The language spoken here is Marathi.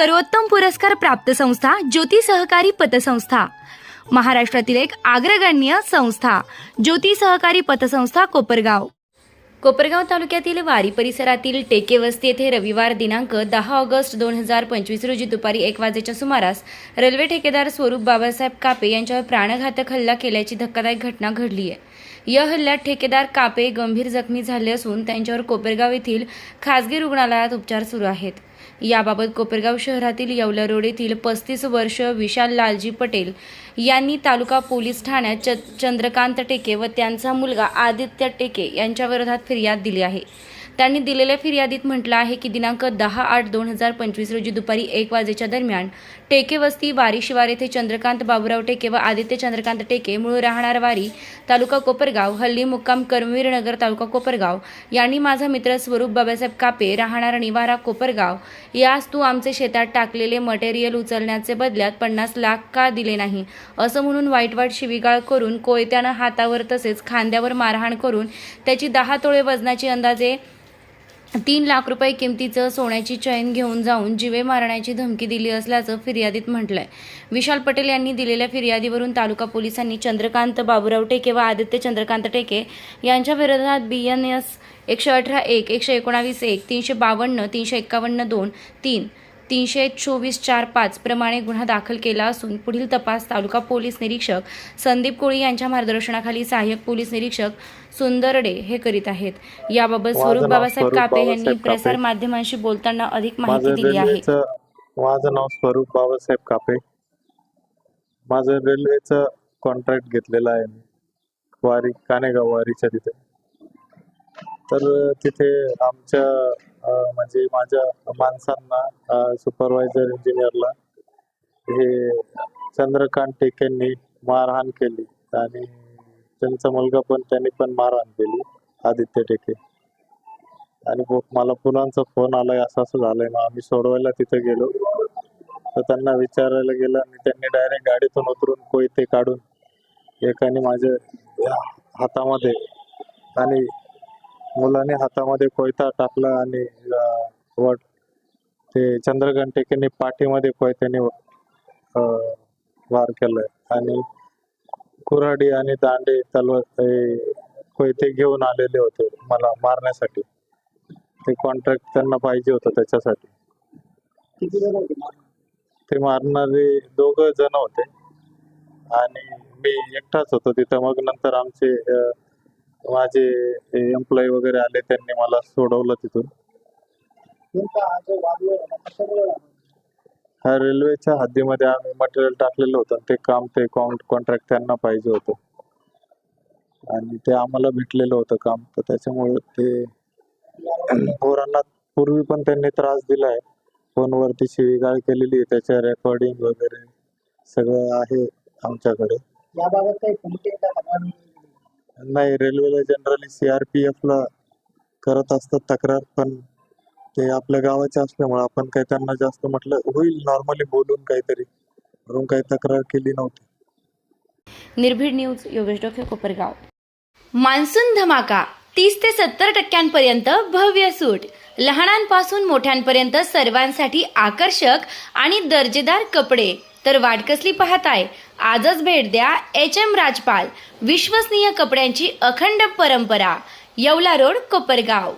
सर्वोत्तम पुरस्कार प्राप्त संस्था ज्योती सहकारी पतसंस्था. महाराष्ट्रातील एक अग्रगण्य संस्था ज्योती सहकारी पतसंस्था कोपरगाव. कोपरगाव तालुक्यातील वारी परिसरातील टेके वस्ती येथे रविवार दिनांक दहा ऑगस्ट दोन हजार पंचवीस रोजी दुपारी एक वाजेच्या सुमारास रेल्वे ठेकेदार स्वरूप बाबासाहेब कापे यांच्यावर प्राणघातक हल्ला केल्याची धक्कादायक घटना घडली आहे. या हल्ल्यात ठेकेदार कापे गंभीर जखमी झाले असून त्यांच्यावर कोपरगाव येथील खासगी रुग्णालयात उपचार सुरू आहेत. याबाबत कोपरगाव शहरातील येवला रोड येथील पस्तीस वर्ष विशाल लालजी पटेल यांनी तालुका पोलीस ठाण्यात च चंद्रकांत टेके व त्यांचा मुलगा आदित्य टेके यांच्याविरोधात फिर्याद दिली आहे. त्यांनी दिलेल्या फिर्यादीत म्हटलं आहे की दिनांक दहा आठ दोन हजार पंचवीस रोजी दुपारी एक वाजेच्या दरम्यान टेके वस्ती वारी शिवार येथे चंद्रकांत बाबुराव टेके व आदित्य चंद्रकांत टेके मूळ राहणार वारी तालुका कोपरगाव हल्ली मुक्काम करमवीरनगर तालुका कोपरगाव यांनी माझा मित्र स्वरूप बाबासाहेब कापे राहणार निवारा कोपरगाव. यास तू आमचे शेतात टाकलेले मटेरियल उचलण्याचे बदल्यात पन्नास लाख का दिले नाही? असं म्हणून वाईट वाईट शिवीगाळ करून कोयत्यानं हातावर तसेच खांद्यावर मारहाण करून त्याची दहा तोळे वजनाची अंदाजे तीन लाख रुपये किमतीचं सोन्याची चैन घेऊन जाऊन जिवे मारण्याची धमकी दिली असल्याचं फिर्यादीत म्हटलंय. विशाल पटेल यांनी दिलेल्या फिर्यादीवरून तालुका पोलिसांनी चंद्रकांत बाबुराव टेके व आदित्य चंद्रकांत टेके यांच्या विरोधात बी एन एस एकशे अठरा एक एकशे एकोणावीस एक तीनशे बावन्न तीनशे एक्कावन्न दोन तीन तीनशे चोवीस चार पाच प्रमाणे गुन्हा दाखल केला असून पुढील तपास तालुका पोलीस निरीक्षक संदीप कोळी यांच्या मार्गदर्शनाखाली सहाय्यक पोलीस निरीक्षक सुंदरडे हे करीत आहेत. याबाबत स्वरूप बाबासाहेब कापे यांनी. प्रसार माध्यमांशी बोलताना अधिक माहिती दिली आहे. माझं नाव स्वरूप बाबासाहेब कापे. माझं रेल्वेचं कॉन्ट्रॅक्ट घेतलेलं आहे वारी कानेगाव वारीच्या तिथे. तर तिथे आमच्या म्हणजे माझ्या माणसांना सुपरवायझर इंजिनियरला हे चंद्रकांत टेकेंनी मारहाण केली आणि त्यांचा मुलगा पण त्यांनी पण मारहाण केली आदित्य टेके आणि मला पुलांचा फोन आलाय असं असं झालंय मग आम्ही सोडवायला तिथे गेलो. तर त्यांना विचारायला गेलं आणि त्यांनी डायरेक्ट गाडीतून उतरून कोयते काढून एकाने माझ्या हातामध्ये आणि मुलाने हातामध्ये कोयता टाकला आणि अं, वर ते चंद्रकांत टेकेने पाठीमध्ये कोयत्याने अं, वार केलाय. आणि कुऱ्हाडी आणि दांडे तलवार हे कोयते घेऊन आलेले होते मला मारण्यासाठी. ते कॉन्ट्रॅक्ट त्यांना पाहिजे होतं त्याच्यासाठी. ते मारणारे दोघ जण होते. आणि मी एकटाच होतो तिथं. मग नंतर आमचे माझे एम्प्लॉई वगैरे आले त्यांनी मला सोडवलं तिथून. हा रेल्वेच्या हद्दीमध्ये आम्ही मटेरियल टाकलेलं होतं. ते काम ते कॉन्ट्रॅक्ट त्यांना पाहिजे होतं. आणि ते आम्हाला भेटलेलं होतं काम. तर त्याच्यामुळे ते पोरांना पूर्वी पण त्यांनी त्रास दिलाय. फोनवरती शिवीगाळ केलेली आहे. त्याच्या रेकॉर्डिंग वगैरे सगळं आहे आमच्याकडे. याबाबत काही नाही रेल्वेला जनरली सीआरपीएफ ला करत असतात तक्रार पण ते आपल्या गावाचे असल्यामुळे आपण काही त्यांना जास्त म्हटलं होईल नॉर्मली बोलून काहीतरी. म्हणून काही तक्रार केली नव्हती. निर्भीड न्यूज योगेश डोके कोपरगाव. मान्सून धमाका तीस ते सत्तर टक्क्यांपर्यंत भव्य सूट. लहानांपासून मोठ्यांपर्यंत सर्वांसाठी आकर्षक आणि दर्जेदार कपडे. तर वाटकसली पाहताय? आजच भेट द्या एच एम राजपाल विश्वसनीय कपड्यांची अखंड परंपरा. येवला रोड कोपरगाव.